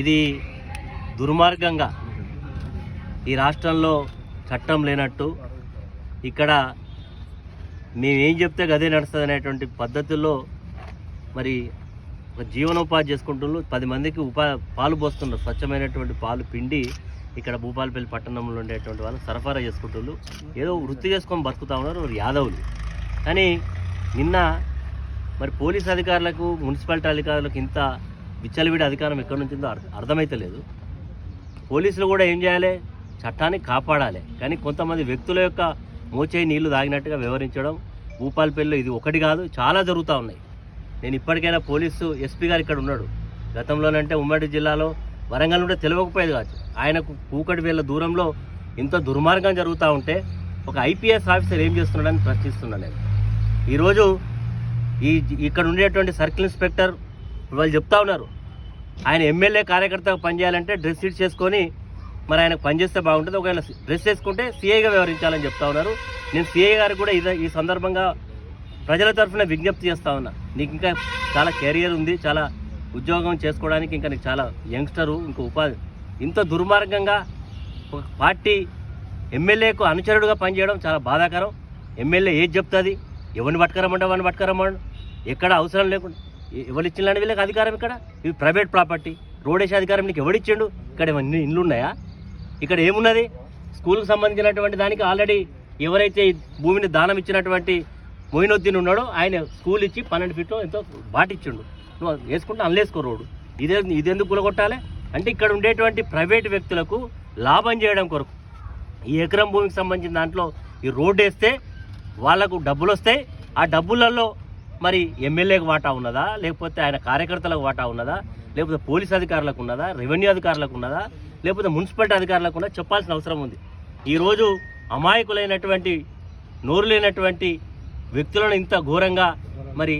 ఇది దుర్మార్గంగా ఈ రాష్ట్రంలో చట్టం లేనట్టు ఇక్కడ మేమేం చెప్తే గదే నడుస్తుంది అనేటువంటి పద్ధతుల్లో మరి జీవనోపాధి చేసుకుంటున్నారు. పది మందికి ఉపా పాలు పోస్తున్నారు. స్వచ్ఛమైనటువంటి పాలు పిండి ఇక్కడ భూపాలపల్లి పట్టణంలో ఉండేటువంటి వాళ్ళు సరఫరా చేసుకుంటున్నారు. ఏదో వృత్తి చేసుకొని బతుకుతా ఉన్నారు యాదవులు. కానీ నిన్న మరి పోలీస్ అధికారులకు మున్సిపాలిటీ అధికారులకు ఇంత విచ్చలవిడి అధికారం ఎక్కడి నుంచిందో అర్థమైతే లేదు అర్థమైతలేదు. పోలీసులు కూడా ఏం చేయాలి? చట్టాన్ని కాపాడాలి. కానీ కొంతమంది వ్యక్తుల యొక్క మోచేయి నీళ్ళు తాగినట్టుగా వివరించడం భూపాలపల్లిలో ఇది ఒకటి కాదు చాలా జరుగుతూ ఉన్నాయి. నేను ఇప్పటికైనా పోలీసు ఎస్పీ గారు ఇక్కడ ఉన్నాడు. గతంలోనంటే ఉమ్మడి జిల్లాలో వరంగల్ ఉంటే తెలియకపోయేది కాదు. ఆయనకు కూకటి వేల దూరంలో ఇంత దుర్మార్గం జరుగుతూ ఉంటే ఒక ఐపీఎస్ ఆఫీసర్ ఏం చేస్తున్నాడని ప్రశ్నిస్తున్నాను నేను. ఈరోజు ఈ ఇక్కడ ఉండేటువంటి సర్కిల్ ఇన్స్పెక్టర్ వాళ్ళు చెప్తా ఉన్నారు. ఆయన ఎమ్మెల్యే కార్యకర్తగా పనిచేయాలంటే డ్రెస్ ఇట్ చేసుకొని మరి ఆయనకు పనిచేస్తే బాగుంటుంది. ఒకవేళ డ్రెస్ వేసుకుంటే సీఏగా వ్యవహరించాలని చెప్తా ఉన్నారు. నేను సీఏ గారికి కూడా ఇదే ఈ సందర్భంగా ప్రజల తరఫున విజ్ఞప్తి చేస్తా ఉన్నా. నీకు ఇంకా చాలా కెరియర్ ఉంది చాలా ఉద్యోగం చేసుకోవడానికి ఇంకా నీకు చాలా యంగ్స్టరు ఇంకా ఉపాధి. ఇంత దుర్మార్గంగా ఒక పార్టీ ఎమ్మెల్యేకు అనుచరుడుగా పనిచేయడం చాలా బాధాకరం. ఎమ్మెల్యే ఏది చెప్తుంది? ఎవరిని పట్టుకరమంటే వాడిని పట్టుకరమ్మను. ఎక్కడ అవసరం లేకుండా ఎవరు ఇచ్చిందండి వీళ్ళకి అధికారం ఇక్కడ? ఇది ప్రైవేట్ ప్రాపర్టీ. రోడ్ వేసే అధికారం నీకు ఎవడిచ్చిండు ఇక్కడ ఇవన్నీ ఇండ్లు ఉన్నాయా ఇక్కడ ఏమున్నది? స్కూల్కి సంబంధించినటువంటి దానికి ఆల్రెడీ ఎవరైతే భూమిని దానం ఇచ్చినటువంటి మొయినుద్దీన్ ఉన్నాడో ఆయన స్కూల్ ఇచ్చి పన్నెండు ఫీట్లో ఎంతో బాటిచ్చిండు నువ్వు వేసుకుంటే అల్లేసుకో రోడ్డు. ఇదే ఇదెందుకు కూలగొట్టాలి? అంటే ఇక్కడ ఉండేటువంటి ప్రైవేట్ వ్యక్తులకు లాభం చేయడం కొరకు. ఈ ఎకరం భూమికి సంబంధించిన దాంట్లో ఈ రోడ్డు వేస్తే వాళ్ళకు డబ్బులు వస్తాయి ఆ డబ్బులలో మరి ఎమ్మెల్యేకి వాటా ఉన్నదా? లేకపోతే ఆయన కార్యకర్తలకు వాటా ఉన్నదా? లేకపోతే పోలీస్ అధికారులకు ఉన్నదా? రెవెన్యూ అధికారులకు ఉన్నదా? లేకపోతే మున్సిపాలిటీ అధికారులకు ఉన్నదా? చెప్పాల్సిన అవసరం ఉంది. ఈరోజు అమాయకులైనటువంటి నోరు లేనటువంటి వ్యక్తులను ఇంత ఘోరంగా మరి